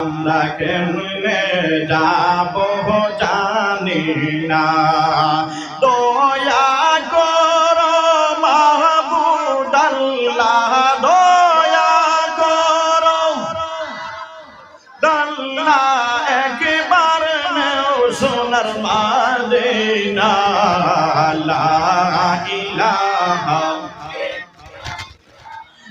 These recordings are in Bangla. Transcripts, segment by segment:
আমরা কেমনে যাব জানি না। দয়া কর মাহবুদাল্লাহ দয়া কর। দাল্লা একবার নেও সোনার মাদিনা, লা ইলাহা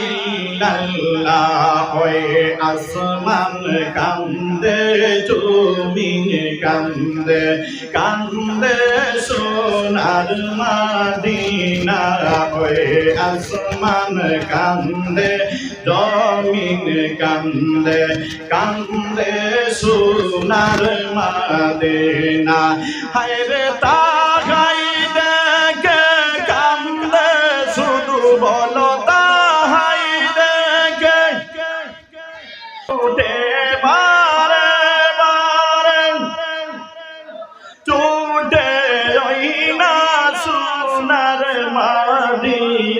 ইল্লাল্লাহ আসমান কান্দে জমিন কান্দে কান্দে সোনার মাদিনা ওই আসমান কান্দে জমিন কান্দে কান্দে সোনার মাদিনা হায় রে তাহাই দেখে কান্দে শুধু বলো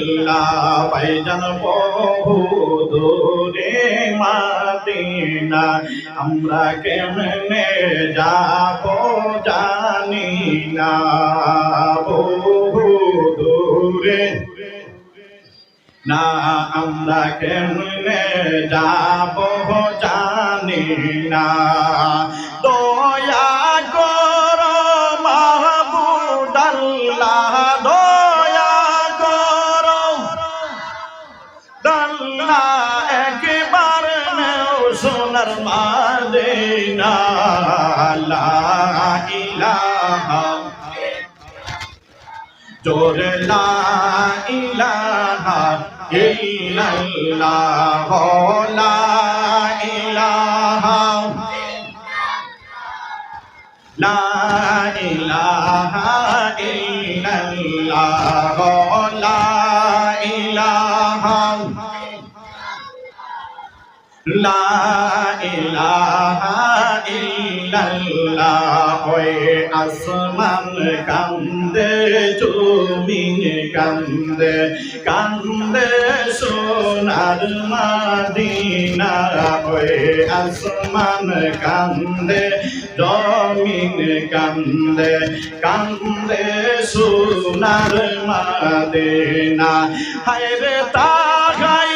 ইল্লাল্লাহ ভাইজান বহু দূরে মাদিনা, আমরা কেমনে যাব জানি না বহু দূরে। না, আমরা কেমনে যাব জানি না ইলাহা জোর লা ইলাহা ইল্লাল্লাহ লা ইলাহা লা ইলাহা ইল্লাল্লাহ লা ইলাহা লা ইলাহা ইল্লাল্লাহ আসমান কান্দে, জমিন কান্দে কান্দে সোনার মাদিনা, ওই আসমান কান্দে, জমিন কান্দে কান্দে সোনার মাদিনা। হায় রে তাহাই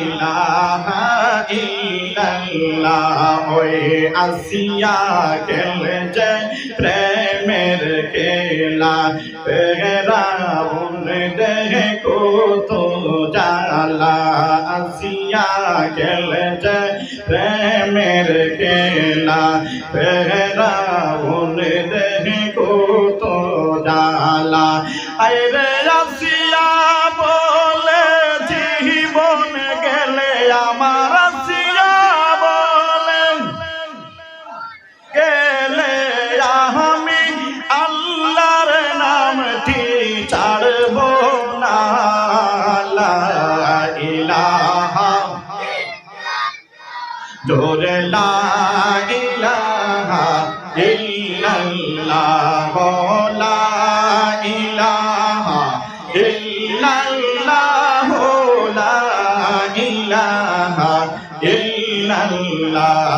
ইলাহা ইল্লাল্লাহ, ওই আসিয়া খেলে যে প্রেমের খেলা। পেহরাউন দেহে কত জালা আসিয়া খেলে যে প্রেমের খেলা। পেহরাউন দেহে কত জালা আসিয়া আমার আসিয়া বলে গেলে আমি আল্লাহর নামটি ছাড়ব না? ইলাহা জোরে লা ইলাহা ইল্লাল্লাহ।